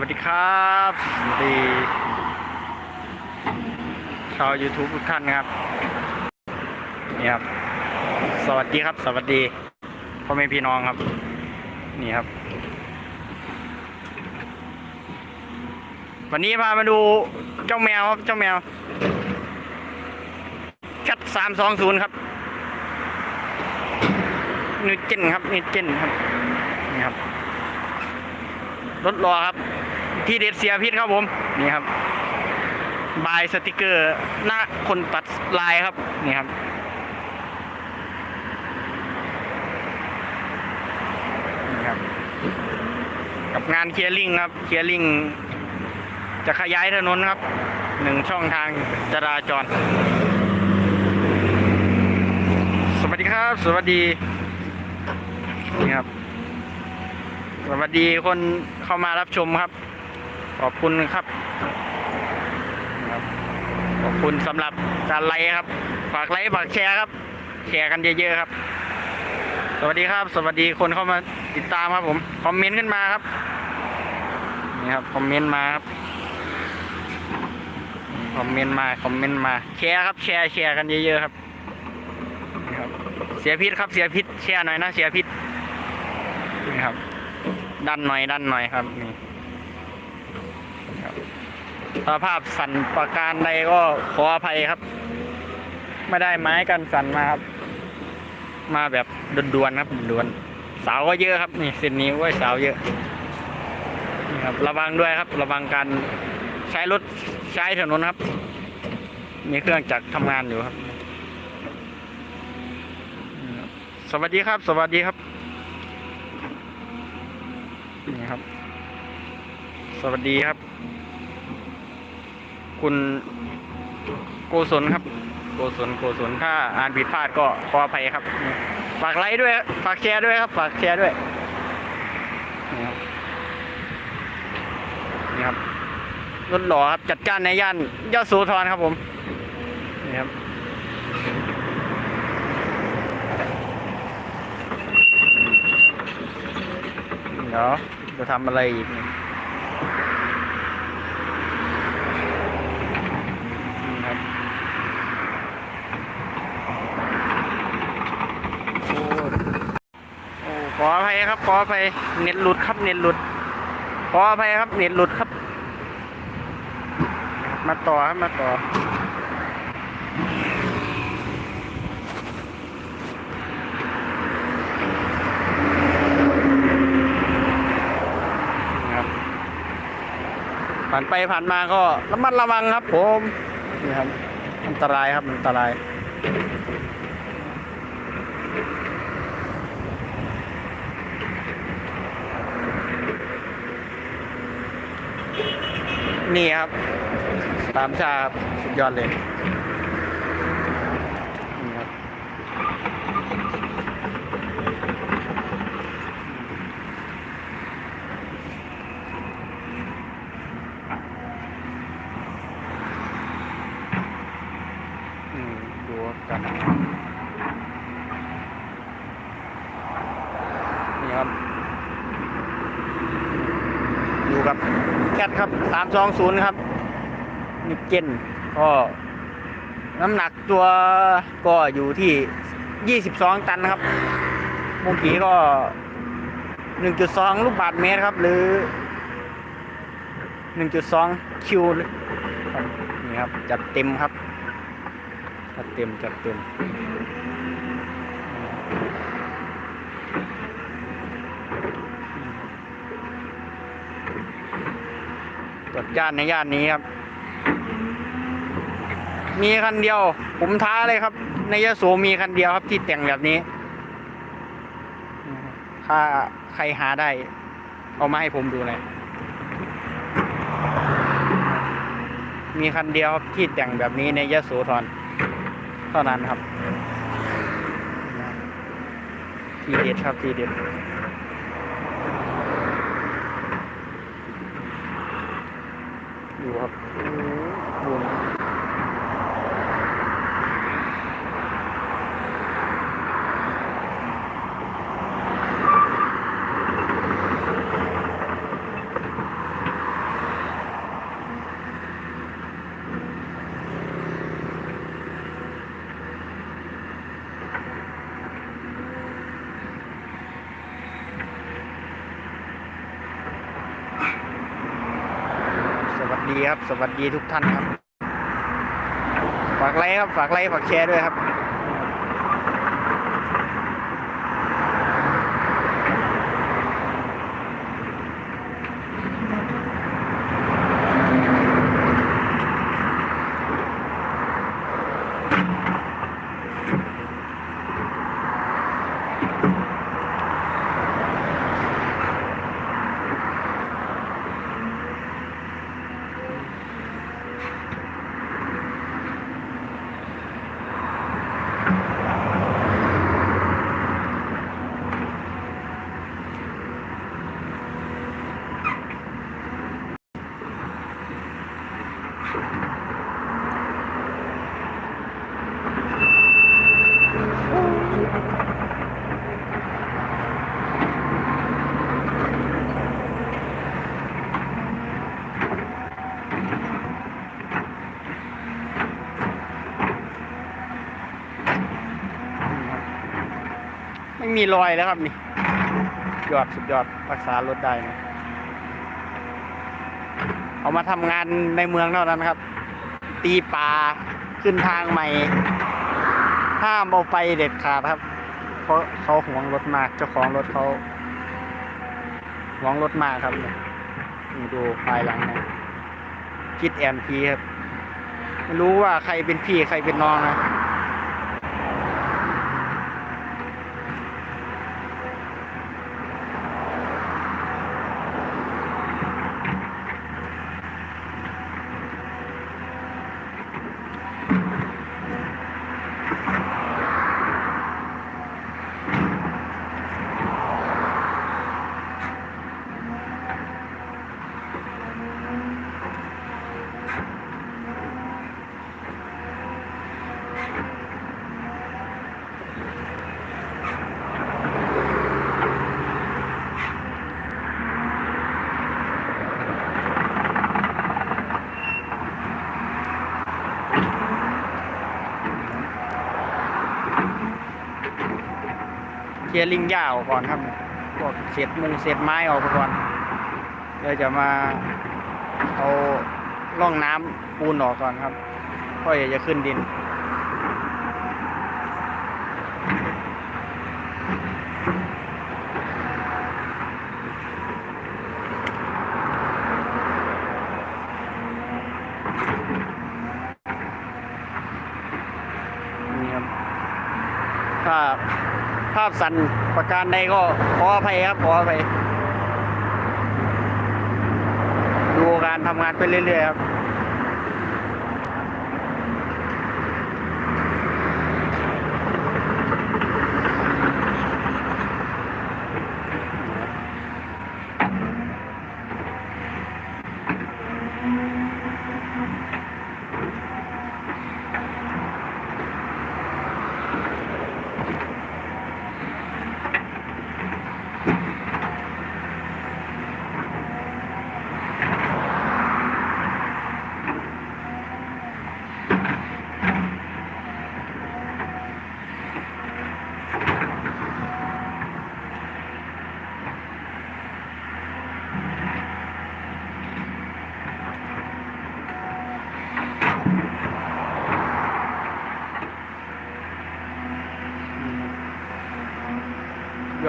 วัสดีครับ สวัสดี ชาว YouTube ทุกท่านครับ นี่ครับ สวัสดีครับ สวัสดีพ่อแม่พี่น้องครับ นี่ครับ วันนี้พามาดูเจ้าแมวครับ เจ้าแมวชัดสามสองศูนย์ครับนิวเจนครับนิวเจนครับ นี่ครับรถรอครับ ที่เด็ดเสียพิษครับผมนี่ครับบายสติกเกอร์หน้าคนตัดลายครับนี่ครับนี่ครับ กับงานเคลียร์ลิงครับเคลียร์ลิงจะขยายถนนครับหนึ่งช่องทางจราจร สวัสดีครับ สวัสดีนี่ครับ สวัสดีคนเข้ามารับชมครับ ขอบคุณครับครับขอบคุณสำหรับการไลค์ครับ ฝากไลค์ฝากแชร์ครับ แชร์กันเยอะๆครับ สวัสดีครับ สวัสดีคนเข้ามาติดตามครับผม คอมเมนต์ขึ้นมาครับ นี่ครับ คอมเมนต์มาครับ คอมเมนต์มา คอมเมนต์มา แชร์ครับ แชร์แชร์กันเยอะๆครับนี่ครับเสียพิษครับ เสียพิษ แชร์หน่อยนะ เสียพิษ นี่ครับ ดันหน่อย ดันหน่อยครับ นี่ครับ สภาพสั่นประการใดก็ขออภัยครับ ไม่ได้ไม้กันสั่นมาครับ มาแบบด่วนๆครับด่วนๆสาวก็เยอะครับ นี่เส้นนี้ก็สาวเยอะนี่ครับ ระวังด้วยครับ ระวังการใช้รถใช้ถนนครับ มีเครื่องจักรทำงานอยู่ครับ สวัสดีครับ สวัสดีครับนี่ครับ สวัสดีครับ คุณโกศลครับ โกศลโกศลถ้าอ่านผิดพลาดก็ขออภัยครับ ฝากไลค์ด้วย ฝากแชร์ด้วยครับ ฝากแชร์ด้วยนี่ครับนี่ครับรถหล่อครับจัดจ้านในย่านยอดสูทรครับผมนี่ครับเดี๋ยวจะทำอะไรอีกเนี่ยนี่ครับโอ้โอ้ ขออภัยครับ ขออภัยเน็ตหลุดครับเน็ตหลุด ขออภัยครับเน็ตหลุดครับ มาต่อครับมาต่อผ่านไปผ่านมาก็ระมัดระวังครับผมนี่ครับอันตรายครับอันตราย นี่ครับสามชาบสุดยอดเลยนี่ครับ อืมดูกัน นี่ครับ อยู่กับแคทครับสามสองศูนย์ครับนิกเจนก็น้ำหนักตัวก็อยู่ที่ยี่สิบสองตันนะครับเมื่อกี้ก็หนึ่งจุดสองลูกบาทเมตรครับ หรือหนึ่งจุดสองคิวนี่ครับ จัดเต็มครับ จัดเต็ม จัดเต็ม ตรวจย่านในย่านนี้ครับ มีคันเดียว ผมท้าเลยครับ ในยะโสมีคันเดียวครับที่แต่งแบบนี้ ถ้าใครหาได้ เอามาให้ผมดูหน่อยมีคันเดียวครับที่แต่งแบบนี้ในยะโสธรเท่านั้นครับ ทีเด็ดครับทีเด็ด อ ครับ สวัสดีทุกท่านครับ ฝากไลค์ครับ ฝากไลค์ฝากแชร์ด้วยครับ ไม่มีรอยแล้วครับนี่ยอดสุดยอดรักษารถได้นะ เอามาทำงานในเมืองเท่านั้นครับ ตีปลาขึ้นทางใหม่ ห้ามเอาไปเด็ดขาดครับเพราะเขาหวงรถมากเจ้าของรถเขาหวงรถมากครับเนี่ยดูภายหลังนะคิดแอนพีครับไม่รู้ว่าใครเป็นพี่ใครเป็นน้องนะ ลียร์ลิงหญ้าออกก่อนครับพวกเศษมุงเศษไม้ออกไปก่อนเดี๋ยวจะมาเอาร่องน้ำปูนออกก่อนครับก็อย่าจะขึ้นดินครับ ภาพ ภาพสั่นประการใดก็ขออภัยครับขออภัยดูการทำงานไปเรื่อยๆครับ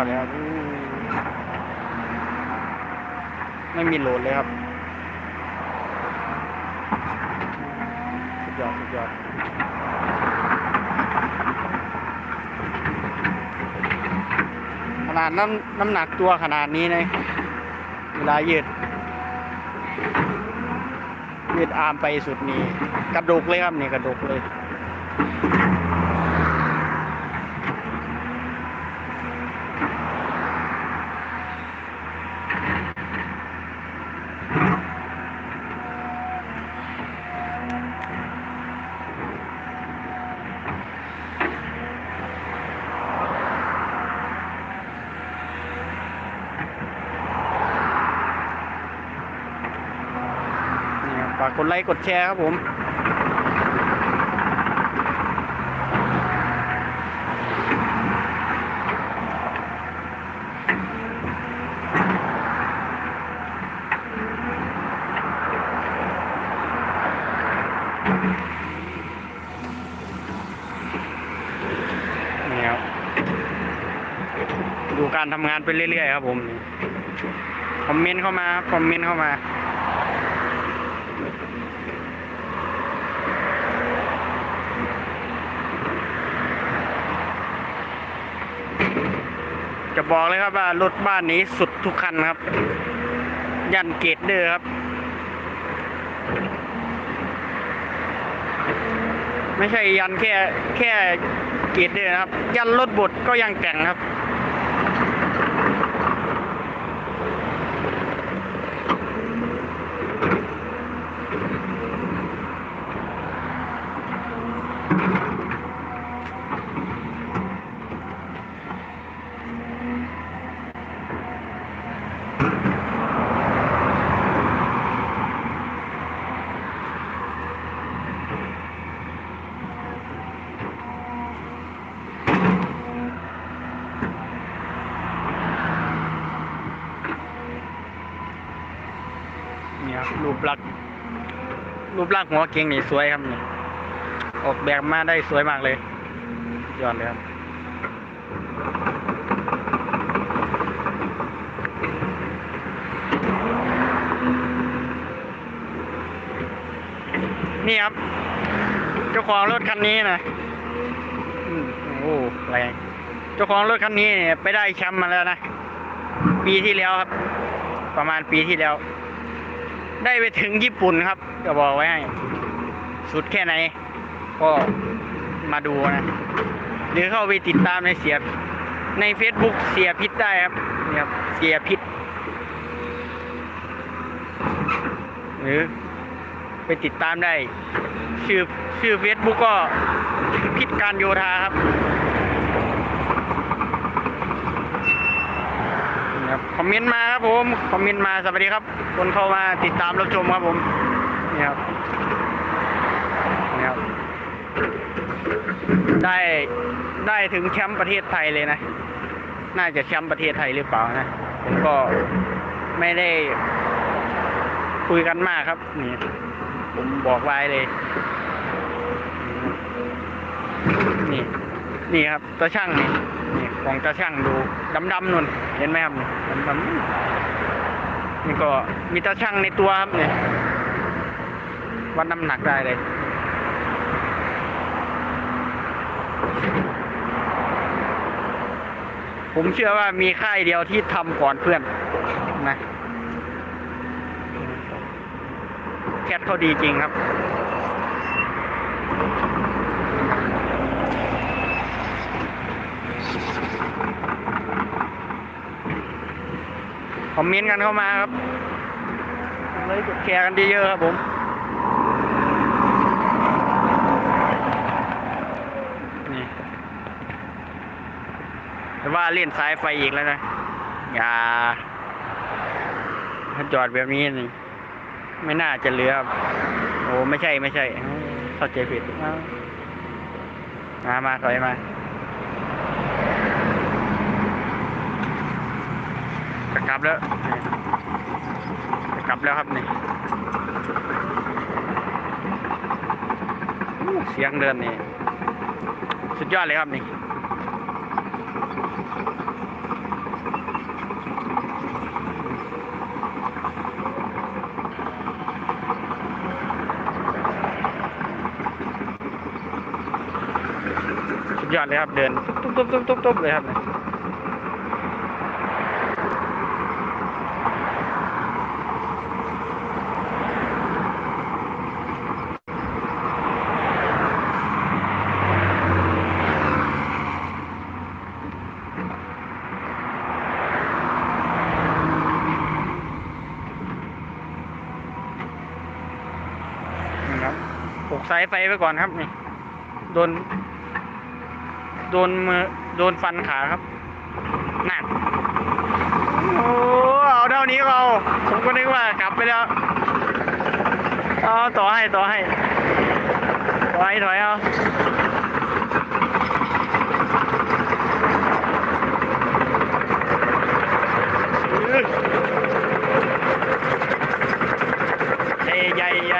อดเลยครับไม่มีโหลดเลยครับสุดยอดสุดยอดขนาดน้ำน้ำหนักตัวขนาดนี้นะเวลายืดยืดอาร์มไปสุดนี้ กระดูกเลยครับนี่กระดูกเลย ดไลค์กดแชร์ครับผมนี่ครับดูการทำงานไปเรื่อยๆครับผมคอมเมนต์เข้ามาคอมเมนต์เข้ามา บอกเลยครับว่ารถบ้านนี้สุดทุกคันครับ ยันเกตเดอร์ครับ ไม่ใช่ยันแค่แค่เกตเดอร์นะครับ ยันรถบดก็ยังแต่งครับ รูปลักษณ์รูปลักษณ์หัวเก่งนี่สวยครับนี่ออกแบบมาได้สวยมากเลยยอดเลยครับนี่ครับ เจ้าของรถคันนี้นะโอ้แรงเจ้าของรถคันนี้เนี่ยไปได้แชมป์มาแล้วนะ ปีที่แล้วครับ ประมาณปีที่แล้ว ได้ไปถึงญี่ปุ่นครับ จะบอกไว้ให้ สุดแค่ไหน ก็มาดูนะ หรือเข้าไปติดตามในเสียใน Facebook เสียพิษได้ครับนี่ครับ เสียพิษ หรือไปติดตามได้ ชื่อชื่อ Facebook ก็พิษการโยธาครับ ครับคอมเมนต์มาครับผมคอมเมนต์มาสวัสดีครับ คนเข้ามาติดตามรับชมครับผมนี่ครับนี่ครับ ได้ได้ถึงแชมป์ประเทศไทยเลยนะ น่าจะแชมป์ประเทศไทยหรือเปล่านะผมก็ไม่ได้คุยกันมากครับ นี่ผมบอกไว้เลย นี่ นี่ครับตาช่างนี่ ของตาช่างดูดำๆนุ่น เห็นไหมครับนี่ดำๆนี่ก็มีตาช่างในตัวครับเนี่ยวัดน้ำหนักได้เลยผมเชื่อว่ามีค่ายเดียวที่ทำก่อนเพื่อนนะแคทเขาดีจริงครับ อมเมนต์กันเข้ามาครับเลยกดแชร์กันเยอะๆครับผมนี่แต่ว่าเล่นสายไฟอีกแล้วนะอย่าถ้าจอดแบบนี้นี่ไม่น่าจะเหลือครับโอ้ไม่ใช่ไม่ใช่เข้าใจผิดมามาถอยมา จะกลั บแล้วจะกลับแล้วครับนี่เสียงเดินนี่สุดยอดเลยครับนี่สุดยอดเลยครับเดินตุ๊บตุ๊บตุ๊บตุ๊บตุ๊บเลยครับ ปลูกสายไฟไปก่อนครับนี่ โดน โดนมือโดนฟันขาครับหนักโอ้เอาเท่านี้เราผมก็นึกว่ากลับไปแล้วเอาต่อให้ต่อให้ต่อให้ถอยเอา ใ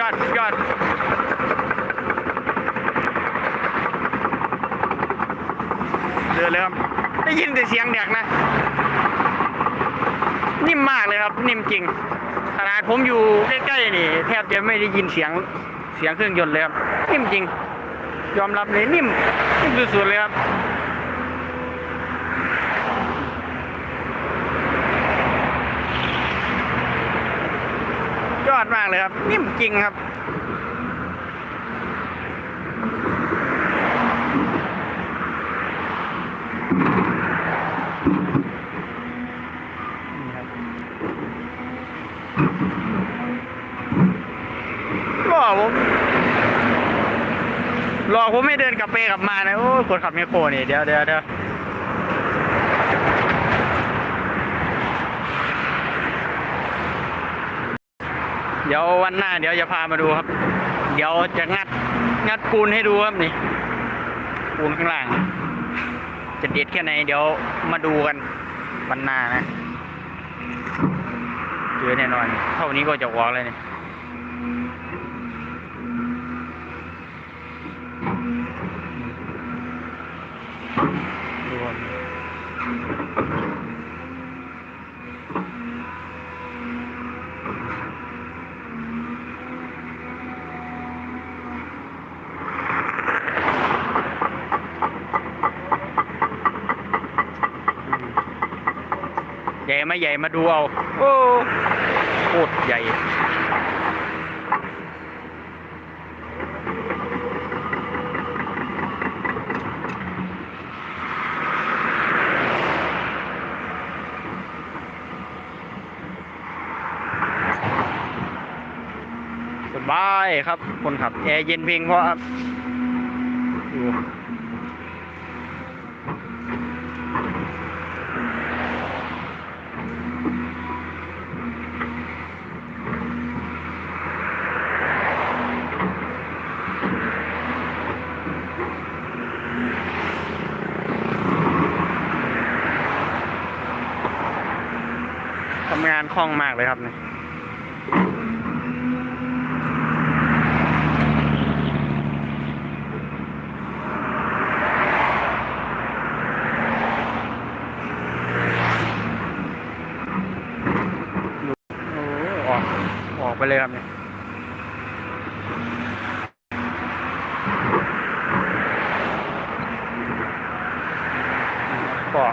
ยอดยอดเดินเลยครับนี่ได้ยินแต่เสียงเด็กนะ นิ่มมากเลยครับ นิ่มจริงขนาดผมอยู่ใกล้ๆนี่แทบจะไม่ได้ยินเสียงเสียงเครื่องยนต์เลยครับนิ่มจริง ยอมรับเลยนิ่มนิ่มสุดๆเลยครับ ยอด มากเลยครับ นิ่มจริงครับรอผมรอผมไม่เดินกลับไปกลับมานะโอ้คนขับไมโครนี่เดี๋ยวเดี๋ยวเดี๋ยว เดี๋ยววันหน้าเดี๋ยวจะพามาดูครับ เดี๋ยวจะงัดงัดปูนให้ดูครับนี่ ปูนข้างล่าง จะเด็ดแค่ไหนเดี๋ยวมาดูกันวันหน้านะเจอแน่นอน เท่านี้ก็จะวอกเลยเนี่ยดูครับใหญ่ ไหมาใหญ่มาดูเอา โอ้โคตรใหญ่ สบายครับ คนขับ แอร์เย็นเพียงเพราะครับดูทำงาน คล่องมากเลยครับเนี่ยโอ้ออกออกไปเลยครับเนี่ยก็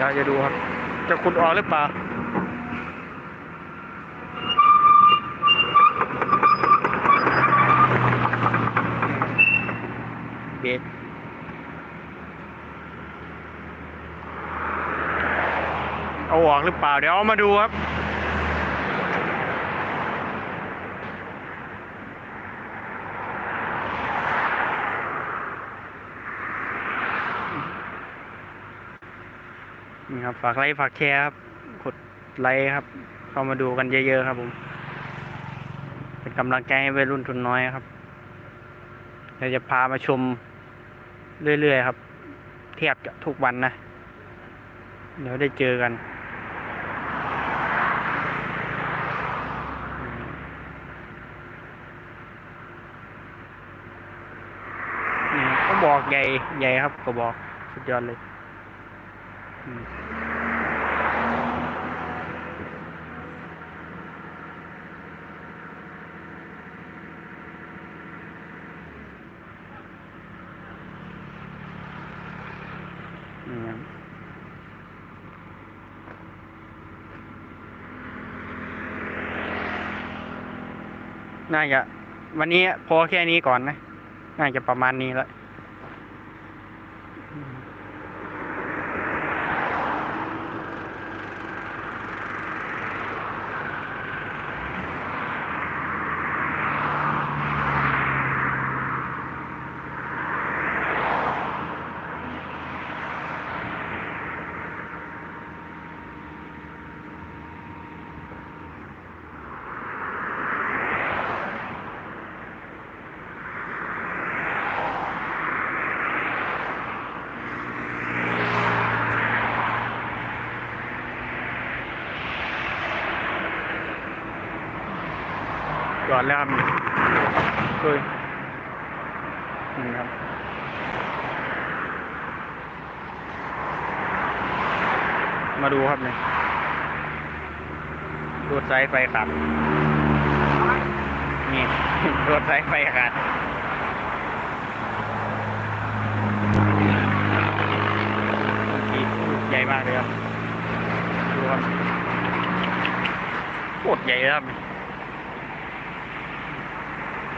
เรา จะดูครับ จะขุดออกหรือเปล่าเบรกเอาออกหรือเปล่า เดี๋ยวเอามาดูครับ ครับ ฝากไลค์ฝากแชร์ครับ กดไลค์ครับ เข้ามาดูกันเยอะๆครับผม เป็นกำลังใจให้วัยรุ่นทุนน้อยครับเราจะพามาชมเรื่อยๆครับ เทียบจะทุกวันนะ เดี๋ยวได้เจอกันก็บอกใหญ่ใหญ่ครับก็บอกสุดยอดเลย นี่ครับน่าจะวันนี้พอแค่นี้ก่อนนะ น่าจะประมาณนี้แล้ว อดแล้วครับด้ยนี่ครับมาดูครับนี่รถสายไฟขาดนี่รถสายไฟขาดใหญ่มากเลยครับ ดูครับโคตรใหญ่เลยครับ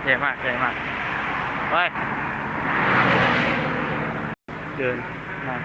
ใหญ่มากใหญ่มากไปเดินมา